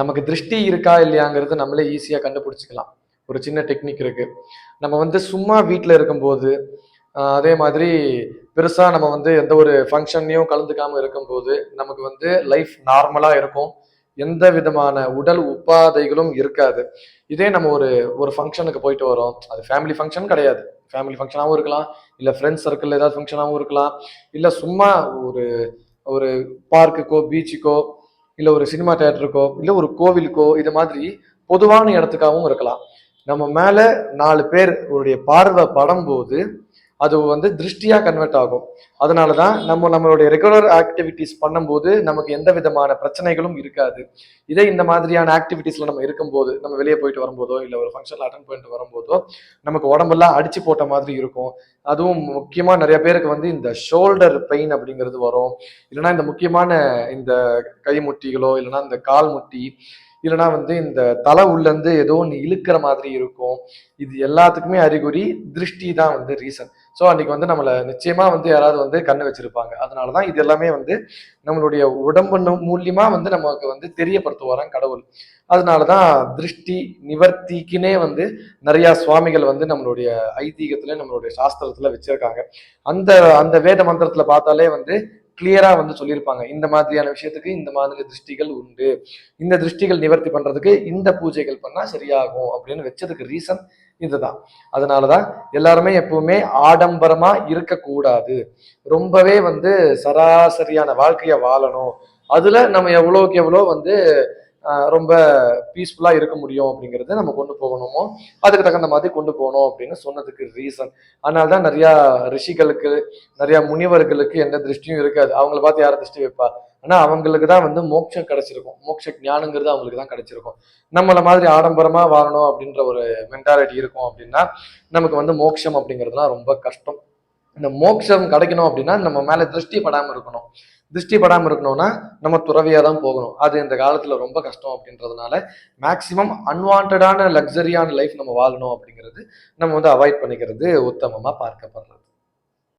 நமக்கு திருஷ்டி இருக்கா இல்லையாங்கிறது நம்மளே ஈஸியாக கண்டுபிடிச்சிக்கலாம். ஒரு சின்ன டெக்னிக் இருக்குது நம்ம வந்து சும்மா வீட்டில் இருக்கும்போது அதே மாதிரி பெருசாக நம்ம வந்து எந்த ஒரு ஃபங்க்ஷன்லையும் கலந்துக்காமல் இருக்கும்போது நமக்கு வந்து லைஃப் நார்மலாக இருக்கும். எந்த விதமான உடல் உபாதைகளும் இருக்காது. இதே நம்ம ஒரு ஒரு ஃபங்க்ஷனுக்கு போயிட்டு வரோம். அது ஃபேமிலி ஃபங்க்ஷன் கிடையாது. ஃபேமிலி ஃபங்க்ஷனாகவும் இருக்கலாம். இல்லை ஃப்ரெண்ட்ஸ் சர்க்கிளில் ஏதாவது ஃபங்க்ஷனாகவும் இருக்கலாம். இல்லை சும்மா ஒரு ஒரு பார்க்குக்கோ பீச்சுக்கோ இல்லை ஒரு சினிமா தேட்டருக்கோ இல்லை ஒரு கோவிலுக்கோ இது மாதிரி பொதுவான இடத்துக்காகவும் இருக்கலாம். நம்ம மேலே நாலு பேர் உடைய பார்வை படும்போது அது வந்து திருஷ்டியா கன்வெர்ட் ஆகும். அதனால தான் நம்ம நம்மளுடைய ரெகுலர் ஆக்டிவிட்டிஸ் பண்ணும்போது நமக்கு எந்த விதமான பிரச்சனைகளும் இருக்காது. இதே இந்த மாதிரியான ஆக்டிவிட்டீஸில் நம்ம இருக்கும்போது நம்ம வெளியே போயிட்டு வரும்போதோ இல்லை ஒரு ஃபங்க்ஷன்ல அட்டன் பண்ணிட்டு வரும்போதோ நமக்கு உடம்பெல்லாம் அடிச்சு போட்ட மாதிரி இருக்கும். அதுவும் முக்கியமா நிறைய பேருக்கு வந்து இந்த ஷோல்டர் பெயின் அப்படிங்கிறது வரும். இல்லைன்னா இந்த முக்கியமான இந்த கை முட்டிகளோ இல்லைன்னா இந்த கால் முட்டி இல்லைன்னா வந்து இந்த தலை உள்ளேருந்து ஏதோ ஒன்று இழுக்கிற மாதிரி இருக்கும். இது எல்லாத்துக்குமே அறிகுறி திருஷ்டி தான் வந்து ரீசன் ஸோ அன்னைக்கு வந்து நம்மளை நிச்சயமாக வந்து யாராவது வந்து கண்ணு வச்சிருப்பாங்க. அதனால தான் இது எல்லாமே வந்து நம்மளுடைய உடம்பு மூலியமாக வந்து நமக்கு வந்து தெரியப்படுத்துவாராம் கடவுள். அதனால தான் திருஷ்டி நிவர்த்திக்குனே வந்து நிறையா சுவாமிகள் வந்து நம்மளுடைய ஐதீகத்தில் நம்மளுடைய சாஸ்திரத்தில் வச்சுருக்காங்க. அந்த அந்த வேத மந்திரத்தில் பார்த்தாலே வந்து கிளியரா வந்து சொல்லியிருப்பாங்க. இந்த மாதிரியான விஷயத்துக்கு இந்த மாதிரி திருஷ்டிகள் உண்டு. இந்த திருஷ்டிகள் நிவர்த்தி பண்றதுக்கு இந்த பூஜைகள் பண்ணா சரியாகும் அப்படின்னு வச்சதுக்கு ரீசன் இதுதான். அதனாலதான் எல்லாருமே எப்பவுமே ஆடம்பரமா இருக்கக்கூடாது. ரொம்பவே வந்து சராசரியான வாழ்க்கைய வாழணும். அதுல நம்ம எவ்வளோக்கு எவ்வளோ வந்து ரொம்ப பீஸ்ஃபுல்லாக இருக்க முடியும் அப்படிங்கறத நம்ம கொண்டு போகணுமோ? அதுக்கு தகுந்த மாதிரி கொண்டு போகணும் அப்படின்னு சொன்னதுக்கு ரீசன் அதனால தான் நிறையா ரிஷிகளுக்கு நிறையா முனிவர்களுக்கு எந்த திருஷ்டியும் இருக்காது. அவங்கள பார்த்து யாரை திருஷ்டி வைப்பா? ஆனால் அவங்களுக்கு தான் வந்து மோட்சம் கிடைச்சிருக்கும். மோட்ச ஞானங்கிறது அவங்களுக்கு தான் கிடைச்சிருக்கும். நம்மளை மாதிரி ஆடம்பரமாக வாழணும் அப்படின்ற ஒரு மென்டாலிட்டி இருக்கும் அப்படின்னா நமக்கு வந்து மோட்சம் அப்படிங்கிறதுலாம் ரொம்ப கஷ்டம். இந்த மோட்சம் கிடைக்கணும் அப்படின்னா நம்ம மேலே திருஷ்டி படாமல் இருக்கணும். திருஷ்டி படாமல் இருக்கணும்னா நம்ம துறவியாக தான் போகணும். அது இந்த காலத்தில் ரொம்ப கஷ்டம் அப்படின்றதுனால மேக்சிமம் அன்வான்டான லக்ஸரியான லைஃப் நம்ம வாழணும் அப்படிங்கிறது நம்ம வந்து அவாய்ட் பண்ணிக்கிறது உத்தமமாக பார்க்கப்படுறது.